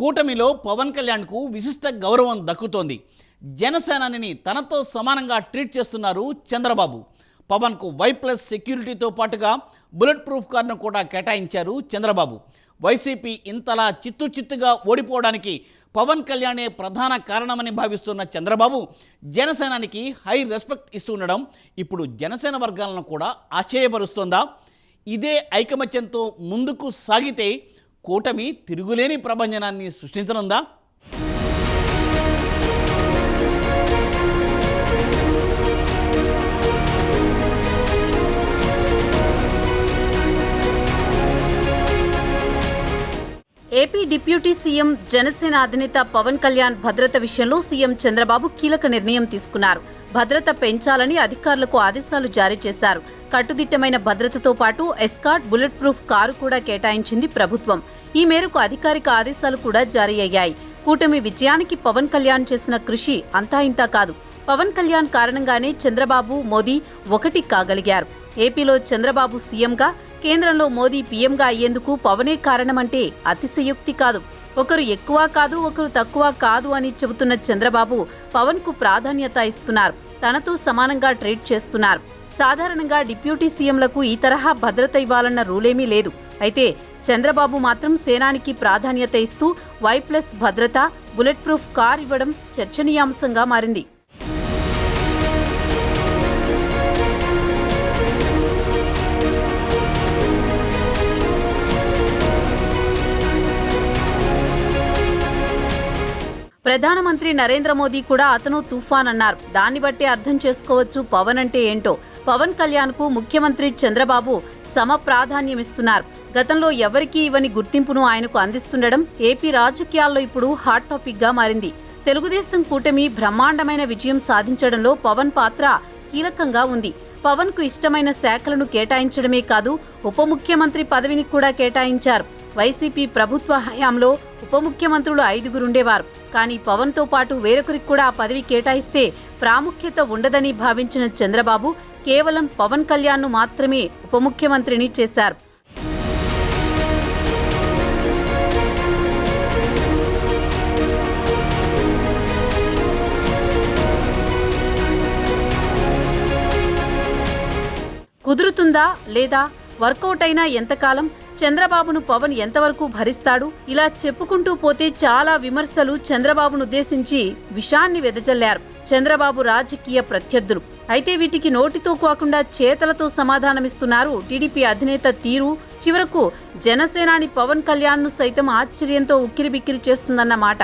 కూటమిలో పవన్ కళ్యాణ్కు విశిష్ట గౌరవం దక్కుతోంది. జనసేనాని తనతో సమానంగా ట్రీట్ చేస్తున్నారు చంద్రబాబు. పవన్కు వై ప్లస్ సెక్యూరిటీతో పాటుగా బుల్లెట్ ప్రూఫ్ కార్ను కూడా కేటాయించారు చంద్రబాబు. వైసీపీ ఇంతలా చిత్తు చిత్తుగా ఓడిపోవడానికి పవన్ కళ్యాణే ప్రధాన కారణమని భావిస్తున్న చంద్రబాబు జనసేనానికి హై రెస్పెక్ట్ ఇస్తుండడం ఇప్పుడు జనసేన వర్గాలను కూడా ఆశ్చర్యపరుస్తోందా? ఇదే ఐకమత్యంతో ముందుకు సాగితే కూటమి తిరుగులేని ప్రభంజనాన్ని సృష్టించనుందా? ఏపీ డిప్యూటీ సీఎం జనసేన అధినేత పవన్ కళ్యాణ్ భద్రత విషయంలో సీఎం చంద్రబాబు కీలక నిర్ణయం తీసుకున్నారు. భద్రత పెంచాలని అధికారులకు ఆదేశాలు జారీ చేశారు. కట్టుదిట్టమైన భద్రతతో పాటు ఎస్కాట్ బుల్లెట్ ప్రూఫ్ కారు కూడా కేటాయించింది ప్రభుత్వం. ఈ మేరకు అధికారిక ఆదేశాలు కూడా జారీ అయ్యాయి. కూటమి విజయానికి పవన్ కళ్యాణ్ చేసిన కృషి అంతా ఇంతా కాదు. పవన్ కళ్యాణ్ కారణంగానే చంద్రబాబు మోదీ ఒకటి కాగలిగారు. ఏపీలో చంద్రబాబు సీఎంగా కేంద్రంలో మోదీ పీఎంగా అయ్యేందుకు పవనే కారణమంటే అతిశయోక్తి కాదు. ఒకరు ఎక్కువ కాదు ఒకరు తక్కువ కాదు అని చెబుతున్న చంద్రబాబు పవన్కు ప్రాధాన్యత ఇస్తున్నారు. తనతో సమానంగా ట్రీట్ చేస్తున్నారు. సాధారణంగా డిప్యూటీ సీఎంలకు ఈ తరహా భద్రత ఇవ్వాలన్న రూలేమీ లేదు. అయితే చంద్రబాబు మాత్రం సేనానికి ప్రాధాన్యత ఇస్తూ వై ప్లస్ భద్రత బుల్లెట్ ప్రూఫ్ కార్ ఇవ్వడం చర్చనీయాంశంగా మారింది. ప్రధానమంత్రి నరేంద్ర మోదీ కూడా అతను తుఫాన్ అన్నారు దాన్ని బట్టి అర్థం చేసుకోవచ్చు పవన్ అంటే ఏంటో. పవన్ కళ్యాణ్కు ముఖ్యమంత్రి చంద్రబాబు సమ ప్రాధాన్యమిస్తున్నారు గతంలో ఎవరికీ ఇవ్వని గుర్తింపును ఆయనకు అందిస్తుండడం ఏపీ రాజకీయాల్లో ఇప్పుడు హాట్ టాపిక్గా మారింది. తెలుగుదేశం కూటమి బ్రహ్మాండమైన విజయం సాధించడంలో పవన్ పాత్ర కీలకంగా ఉంది. పవన్కు ఇష్టమైన శాఖలను కేటాయించడమే కాదు ఉప ముఖ్యమంత్రి పదవిని కూడా కేటాయించారు. వైసీపీ ప్రభుత్వ హయాంలో ఉప ముఖ్యమంత్రులు ఐదుగురుండేవారు కానీ పవన్తో పాటు వేరొకరికి కూడా ఆ పదవి కేటాయిస్తే ప్రాముఖ్యత ఉండదని భావించిన చంద్రబాబు కేవలం పవన్ కళ్యాణ్ను మాత్రమే ఉప ముఖ్యమంత్రిని చేశారు. కుదురుతుందా లేదా వర్కౌట్ అయినా ఎంతకాలం? చంద్రబాబును పవన్ ఎంతవరకు భరిస్తాడు? ఇలా చెప్పుకుంటూ పోతే చాలా విమర్శలు చంద్రబాబును ఉద్దేశించి విషాన్ని వెదజల్లారు. చంద్రబాబు రాజకీయ ప్రత్యర్థులు. అయితే వీటికి నోటితో కాకుండా చేతలతో సమాధానమిస్తున్నారు టీడీపీ అధినేత తీరు. చివరకు జనసేనాని పవన్ కళ్యాణ్ను సైతం ఆశ్చర్యంతో ఉక్కిరిబిక్కిరి చేస్తుందన్నమాట.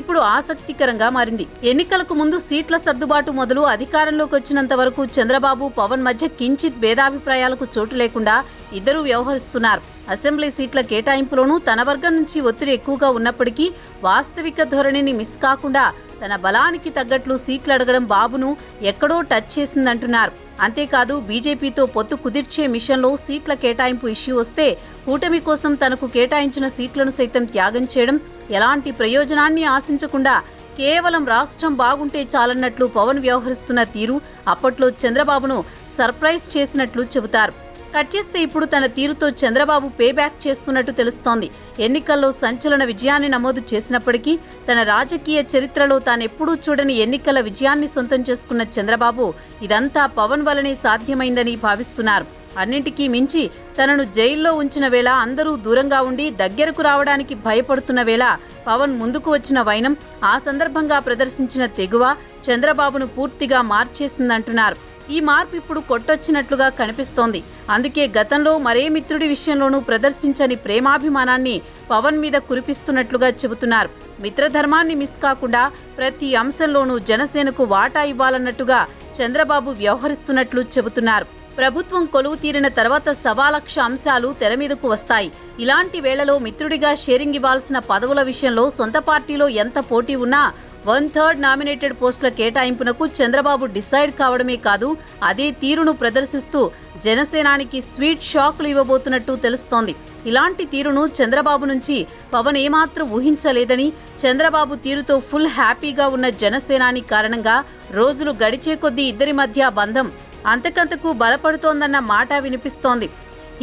ఇప్పుడు ఆసక్తికరంగా మారింది. ఎన్నికలకు ముందు సీట్ల సర్దుబాటు మొదలు అధికారంలోకి వచ్చినంత వరకు చంద్రబాబు పవన్ మధ్య కించిత్ భేదాభిప్రాయాలకు చోటు లేకుండా ఇద్దరూ వ్యవహరిస్తున్నారు. అసెంబ్లీ సీట్ల కేటాయింపులోనూ తన వర్గం నుంచి ఒత్తిడి ఎక్కువగా ఉన్నప్పటికీ వాస్తవిక ధోరణిని మిస్ కాకుండా తన బలానికి తగ్గట్లు సీట్లు అడగడం బాబును ఎక్కడో టచ్ చేసిందంటున్నారు. అంతేకాదు బీజేపీతో పొత్తు కుదిర్చే మిషన్లో సీట్ల కేటాయింపు ఇష్యూ వస్తే కూటమి కోసం తనకు కేటాయించిన సీట్లను సైతం త్యాగం చేయడం ఎలాంటి ప్రయోజనాన్ని ఆశించకుండా కేవలం రాష్ట్రం బాగుంటే చాలన్నట్లు పవన్ వ్యవహరిస్తున్న తీరు అప్పట్లో చంద్రబాబును సర్ప్రైజ్ చేసినట్లు చెబుతారు. కట్ చేస్తే ఇప్పుడు తన తీరుతో చంద్రబాబు పే బ్యాక్ చేస్తున్నట్టు తెలుస్తోంది. ఎన్నికల్లో సంచలన విజయాన్ని నమోదు చేసినప్పటికీ తన రాజకీయ చరిత్రలో తానెప్పుడూ చూడని ఎన్నికల విజయాన్ని సొంతం చేసుకున్న చంద్రబాబు ఇదంతా పవన్ వలనే సాధ్యమైందని భావిస్తున్నారు. అన్నింటికీ మించి తనను జైల్లో ఉంచిన వేళ అందరూ దూరంగా ఉండి దగ్గరకు రావడానికి భయపడుతున్న వేళ పవన్ ముందుకు వచ్చిన వైనం ఆ సందర్భంగా ప్రదర్శించిన తెగువ చంద్రబాబును పూర్తిగా మార్చేసిందంటున్నారు. ఈ మార్పు ఇప్పుడు కొట్టొచ్చినట్లుగా కనిపిస్తోంది. అందుకే గతంలో మరే మిత్రుడి విషయంలోనూ ప్రదర్శించని ప్రేమాభిమానాన్ని పవన్ మీద కురిపిస్తున్నట్లుగా చెబుతున్నారు. మిత్రధర్మాన్ని మిస్ కాకుండా ప్రతి అంశంలోనూ జనసేనకు వాటా ఇవ్వాలన్నట్టుగా చంద్రబాబు వ్యవహరిస్తున్నట్లు చెబుతున్నారు. ప్రభుత్వం కొలువు తీరిన తర్వాత సవాలక్ష అంశాలు తెర మీదకు వస్తాయి. ఇలాంటి వేళలో మిత్రుడిగా షేరింగ్ ఇవ్వాల్సిన పదవుల విషయంలో సొంత పార్టీలో ఎంత పోటీ ఉన్నా వన్ థర్డ్ నామినేటెడ్ పోస్టుల కేటాయింపునకు చంద్రబాబు డిసైడ్ కావడమే కాదు అదే తీరును ప్రదర్శిస్తూ జనసేనానికి స్వీట్ షాక్లు ఇవ్వబోతున్నట్టు తెలుస్తోంది. ఇలాంటి తీరును చంద్రబాబు నుంచి పవన్ ఏమాత్రం ఊహించలేదని చంద్రబాబు తీరుతో ఫుల్ హ్యాపీగా ఉన్న జనసేనాని కారణంగా రోజులు గడిచే కొద్దీ ఇద్దరి మధ్య బంధం అంతకంతకు బలపడుతోందన్న మాట వినిపిస్తోంది.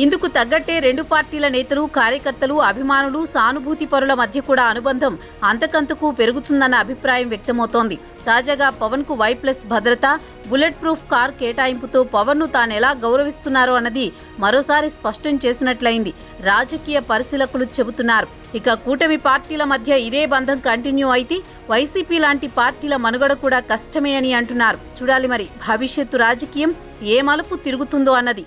ఇందుకు తగ్గట్టే రెండు పార్టీల నేతలు కార్యకర్తలు అభిమానులు సానుభూతి పరుల మధ్య కూడా అనుబంధం అంతకంతకు పెరుగుతుందన్న అభిప్రాయం వ్యక్తమవుతోంది. తాజాగా పవన్కు వై ప్లస్ భద్రత బుల్లెట్ ప్రూఫ్ కార్ కేటాయింపుతో పవన్ను తాను ఎలా గౌరవిస్తున్నారో అన్నది మరోసారి స్పష్టం చేసినట్లయింది. రాజకీయ పరిశీలకులు చెబుతున్నారు. ఇక కూటమి పార్టీల మధ్య ఇదే బంధం కంటిన్యూ అయితే వైసీపీ లాంటి పార్టీల మనుగడ కూడా కష్టమే అని అంటున్నారు. చూడాలి మరి భవిష్యత్తు రాజకీయం ఏ మలుపు తిరుగుతుందో అన్నది.